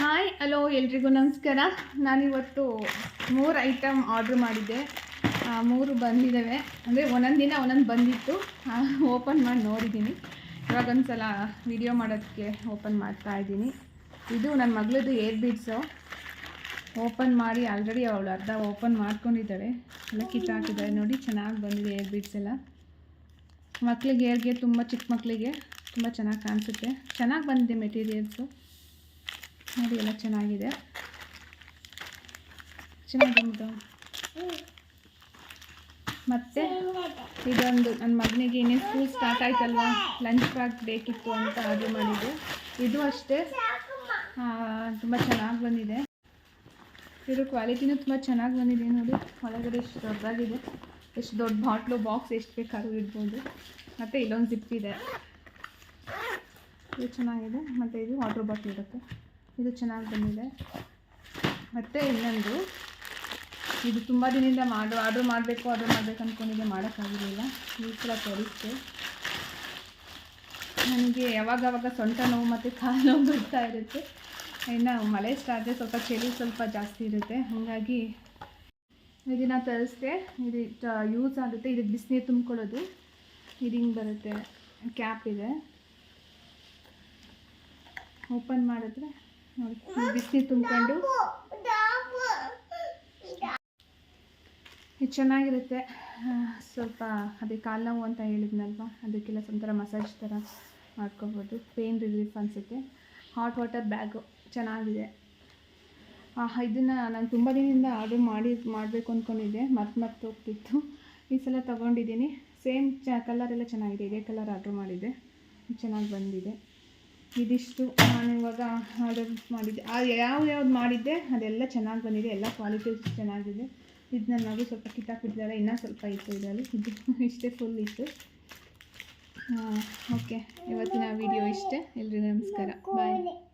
Hi hello ಎಲ್ರಿಗೂ ನಮಸ್ಕಾರ. ನಾನಿವತ್ತು ಮೂರು ಐಟಮ್ ಆರ್ಡ್ರ್ ಮಾಡಿದ್ದೆ. ಮೂರು ಬಂದಿದ್ದಾವೆ ಅಂದರೆ ಒಂದೊಂದು ದಿನ ಒಂದೊಂದು ಬಂದಿತ್ತು. ಓಪನ್ ಮಾಡಿ ನೋಡಿದ್ದೀನಿ ಇವಾಗ ಒಂದು ಸಲ ವಿಡಿಯೋ ಮಾಡೋದಕ್ಕೆ ಓಪನ್ ಮಾಡ್ತಾ ಇದ್ದೀನಿ. ಇದು ನನ್ನ ಮಗಳದ್ದು ಏರ್ ಬೀಡ್ಸು ಓಪನ್ ಮಾಡಿ ಆಲ್ರೆಡಿ ಅವಳು ಅರ್ಧ ಓಪನ್ ಮಾಡ್ಕೊಂಡಿದ್ದಾಳೆ. ಎಲ್ಲ ಕಿತ್ತಾಕಿದ್ದಾಳೆ ನೋಡಿ, ಚೆನ್ನಾಗಿ ಬಂದಿದೆ ಏರ್ ಬೀಡ್ಸ್ ಎಲ್ಲ. ಮಕ್ಕಳಿಗೆ ಏರ್ಗೆ ತುಂಬ ಚಿಕ್ಕ ಮಕ್ಕಳಿಗೆ ತುಂಬ ಚೆನ್ನಾಗಿ ಕಾಣಿಸುತ್ತೆ. ಚೆನ್ನಾಗಿ ಬಂದಿದೆ ಮೆಟೀರಿಯಲ್ಸು ನೋಡಿ, ಎಲ್ಲ ಚೆನ್ನಾಗಿದೆ. ಚೆನ್ನಾಗುಂಟು ಮತ್ತು ಇದೊಂದು ನನ್ನ ಮಗನಿಗೆ ಇನ್ನೇನು ಸ್ಕೂಲ್ ಸ್ಟಾರ್ಟ್ ಆಯ್ತಲ್ವಾ? ಲಂಚ್ ಪ್ಯಾಕ್ ಬೇಕಿತ್ತು ಅಂತ ಆರ್ಡರ್ ಮಾಡಿದ್ದೆ ಇದು ಅಷ್ಟೇ. ತುಂಬ ಚೆನ್ನಾಗಿ ಬಂದಿದೆ. ಇದು ಕ್ವಾಲಿಟಿನೂ ತುಂಬ ಚೆನ್ನಾಗಿ ಬಂದಿದೆ. ನೋಡಿ, ಒಳಗಡೆ ಎಷ್ಟು ದೊಡ್ಡದಾಗಿದೆ. ಎಷ್ಟು ದೊಡ್ಡ ಬಾಟ್ಲು, ಬಾಕ್ಸ್ ಎಷ್ಟು ಬೇಕಾದ್ರೂ ಇಡ್ಬೋದು. ಮತ್ತು ಇಲ್ಲೊಂದು ಜಿಪ್ ಇದೆ. ಇದು ಚೆನ್ನಾಗಿದೆ. ಮತ್ತು ಇದು ವಾಟರ್ ಬಾಟ್ಲ್ ಇರುತ್ತೆ. ಇದು ಚೆನ್ನಾಗಿ ಬಂದಿದೆ. ಮತ್ತು ಇನ್ನೊಂದು, ಇದು ತುಂಬ ದಿನದಿಂದ ಮಾಡು, ಆರ್ಡ್ರ್ ಮಾಡಬೇಕು ಆರ್ಡ್ರ್ ಮಾಡಬೇಕು ಅಂದ್ಕೊಂಡಿದ್ದೆ ಮಾಡೋಕ್ಕಾಗಿರಲಿಲ್ಲ. ಈ ಥರ ತೋರಿಸ್ತೆ ನನಗೆ ಯಾವಾಗವಾಗ ಸೊಂಟ ನೋವು ಮತ್ತು ಕಾಲು ನೋವು ಬರ್ತಾ ಇರುತ್ತೆ. ಇನ್ನು ಮಳೆ ಸ್ಟಾರ್ಟ್ ಆದರೆ ಸ್ವಲ್ಪ ಚಳಿ ಸ್ವಲ್ಪ ಜಾಸ್ತಿ ಇರುತ್ತೆ. ಹಾಗಾಗಿ ಇದನ್ನು ತರಿಸ್ದೆ. ಇದು ಯೂಸ್ ಆಗುತ್ತೆ. ಇದಕ್ಕೆ ಬಿಸಿನೀರು ತುಂಬ್ಕೊಳ್ಳೋದು. ಇದು ಹಿಂಗೆ ಬರುತ್ತೆ. ಕ್ಯಾಪ್ ಇದೆ. ಓಪನ್ ಮಾಡಿದ್ರೆ ನೋಡಿ ತುಂಬಿಕೊಂಡು. ಇದು ಚೆನ್ನಾಗಿರುತ್ತೆ. ಸ್ವಲ್ಪ ಅದೇ ಕಾಲು ನೋವು ಅಂತ ಹೇಳಿದ್ನಲ್ವ? ಅದಕ್ಕೆಲ್ಲ ಒಂಥರ ಮಸಾಜ್ ಥರ ಮಾಡ್ಕೋಬೋದು. ಪೇನ್ ರಿಲೀಫ್ ಅನಿಸುತ್ತೆ. ಹಾಟ್ ವಾಟರ್ ಬ್ಯಾಗು ಚೆನ್ನಾಗಿದೆ. ಇದನ್ನು ನಾನು ತುಂಬ ದಿನದಿಂದ ಆರ್ಡರ್ ಮಾಡಿ, ಮಾಡಬೇಕು ಅಂದ್ಕೊಂಡಿದ್ದೆ ಮತ್ತೆ ಮರ್ತು ಹೋಗ್ತಿತ್ತು. ಈ ಸಲ ತೊಗೊಂಡಿದ್ದೀನಿ. ಸೇಮ್ ಚ ಕಲರೆಲ್ಲ ಚೆನ್ನಾಗಿದೆ. ಇದೇ ಕಲರ್ ಆರ್ಡ್ರ್ ಮಾಡಿದ್ದೆ. ಚೆನ್ನಾಗಿ ಬಂದಿದೆ. ಇದಿಷ್ಟು ನಾನು ಇವಾಗ ಆರ್ಡರ್ ಮಾಡಿದ್ದೆ. ಆ ಯಾವ ಯಾವ್ದು ಮಾಡಿದ್ದೆ, ಅದೆಲ್ಲ ಚೆನ್ನಾಗಿ ಬಂದಿದೆ, ಎಲ್ಲ ಕ್ವಾಲಿಟಿ ಚೆನ್ನಾಗಿದೆ. ಇದು ನನ್ನ ಮಗು ಸ್ವಲ್ಪ ಕಿತ್ತಾಕ್ಬಿಟ್ಟಿದ್ದಾರೆ, ಇನ್ನೂ ಸ್ವಲ್ಪ ಇತ್ತು ಇದರಲ್ಲಿ. ಇದು ಇಷ್ಟೇ ಫುಲ್ ಇತ್ತು. ಓಕೆ ಇವತ್ತಿನ ವಿಡಿಯೋ ಇಷ್ಟೇ. ಎಲ್ರಿಗೂ ನಮಸ್ಕಾರ. ಬಾಯ್